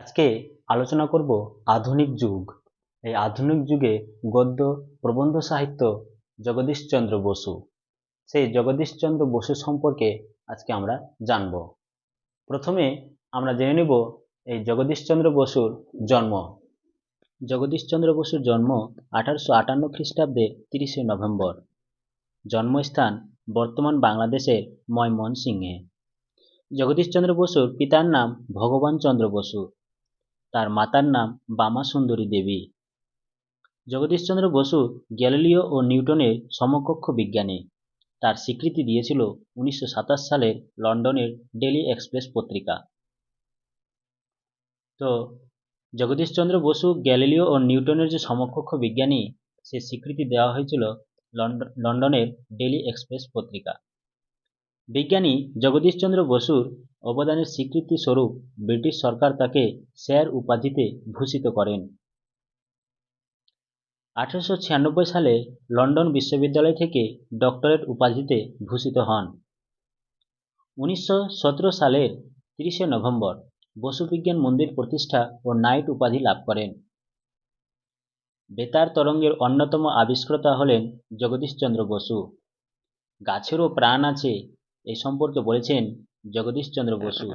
আজকে আলোচনা করব আধুনিক যুগ। এই আধুনিক যুগে গদ্য, প্রবন্ধ সাহিত্য জগদীশচন্দ্র বসু। সেই জগদীশচন্দ্র বসু সম্পর্কে আজকে আমরা জানব। প্রথমে আমরা জেনে নেব এই জগদীশচন্দ্র বসুর জন্ম। জগদীশচন্দ্র বসুর জন্ম আঠারোশো আটান্ন খ্রিস্টাব্দে তিরিশে নভেম্বর। জন্মস্থান বর্তমান বাংলাদেশের ময়মনসিংহে। জগদীশচন্দ্র বসুর পিতার নাম ভগবান চন্দ্র বসু। তার মাতার নাম বামা সুন্দরী দেবী। জগদীশচন্দ্র বসু গ্যালিলিও ও নিউটনের সমকক্ষ বিজ্ঞানী। তার স্বীকৃতি দিয়েছিল উনিশশো সাতাশ সালের লন্ডনের ডেলি এক্সপ্রেস পত্রিকা। তো, জগদীশচন্দ্র বসু, গ্যালিলিও ও নিউটনের যে সমকক্ষ বিজ্ঞানী, সে স্বীকৃতি দেওয়া হয়েছিল লন্ডনের ডেলি এক্সপ্রেস পত্রিকা। বিজ্ঞানী জগদীশচন্দ্র বসুর অবদানের স্বীকৃতি স্বরূপ ব্রিটিশ সরকার তাকে স্যার উপাধিতে ভূষিত করেন। আঠারোশো সালে লন্ডন বিশ্ববিদ্যালয় থেকে ডক্টরেট উপাধিতে ভূষিত হন। উনিশশো সতেরো সালের তিরিশে নভেম্বর বসু বিজ্ঞান মন্দির প্রতিষ্ঠা ও নাইট উপাধি লাভ করেন। বেতার তরঙ্গের অন্যতম আবিষ্কর্তা হলেন জগদীশচন্দ্র বসু। গাছেরও প্রাণ আছে এই সম্পর্কে বলেছেন জগদীশচন্দ্র বসু।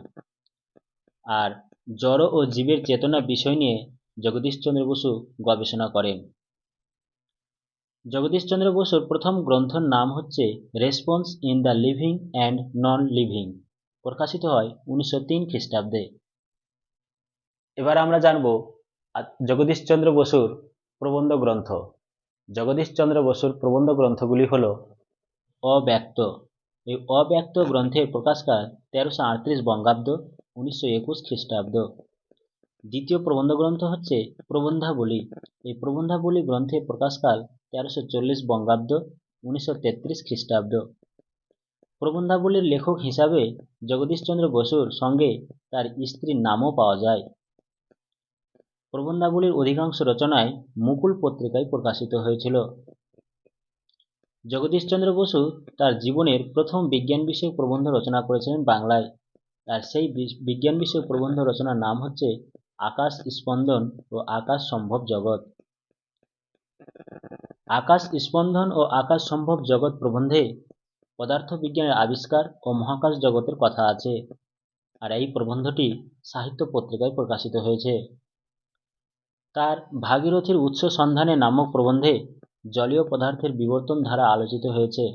আর জড় ও জীবের চেতনা বিষয় নিয়ে জগদীশচন্দ্র বসু গবেষণা করেন। জগদীশচন্দ্র বসুর প্রথম গ্রন্থর নাম হচ্ছে response in the living and non living প্রকাশিত হয় উনিশশো তিন খ্রিস্টাব্দে। এবার আমরা জানব জগদীশচন্দ্র বসুর প্রবন্ধ গ্রন্থ। জগদীশচন্দ্র বসুর প্রবন্ধ গ্রন্থগুলি হল অব্যক্ত। এই অব্যক্ত গ্রন্থের প্রকাশকাল তেরোশো আটত্রিশ বঙ্গাব্দ, উনিশশো একুশ খ্রিস্টাব্দ। দ্বিতীয় প্রবন্ধ গ্রন্থ হচ্ছে প্রবন্ধাবলী। এই প্রবন্ধাবলী গ্রন্থের প্রকাশকাল তেরোশো চল্লিশ বঙ্গাব্দ, উনিশশো তেত্রিশ খ্রিস্টাব্দ। প্রবন্ধাবলীর লেখক হিসাবে জগদীশচন্দ্র বসুর সঙ্গে তার স্ত্রীর নামও পাওয়া যায়। প্রবন্ধাবলীর অধিকাংশ রচনায় মুকুল পত্রিকায় প্রকাশিত হয়েছিল। জগদীশচন্দ্র বসু তার জীবনের প্রথম বিজ্ঞান বিষয়ক প্রবন্ধ রচনা করেছিলেন বাংলায়। আর সেই বিজ্ঞান বিষয়ক প্রবন্ধ রচনার নাম হচ্ছে আকাশ স্পন্দন ও আকাশ সম্ভব জগৎ। আকাশ স্পন্দন ও আকাশ সম্ভব জগৎ প্রবন্ধে পদার্থ বিজ্ঞানের আবিষ্কার ও মহাকাশ জগতের কথা আছে। আর এই প্রবন্ধটি সাহিত্য পত্রিকায় প্রকাশিত হয়েছে। তার ভাগীরথীর উৎস সন্ধানে নামক প্রবন্ধে জলীয় পদার্থের বিবর্তন ধারা আলোচিত হয়েছে।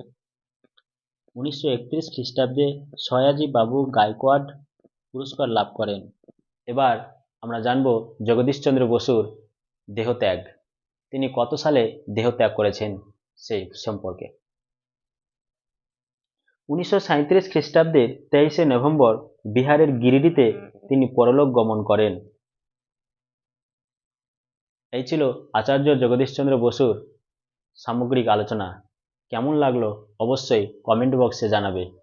উনিশশো একত্রিশ খ্রিস্টাব্দে সয়াজি বাবু গায়কোয়াড পুরস্কার লাভ করেন। এবার আমরা জানব জগদীশচন্দ্র বসুর দেহত্যাগ। তিনি কত সালে দেহত্যাগ করেছেন সেই সম্পর্কে? উনিশশো সাঁত্রিশ খ্রিস্টাব্দের তেইশে নভেম্বর বিহারের গিরিডিতে তিনি পরলোক গমন করেন। এই ছিল আচার্য জগদীশচন্দ্র বসুর সামগ্রিক আলোচনা। কেমন লাগল? অবশ্যই কমেন্ট বক্সে জানাবে।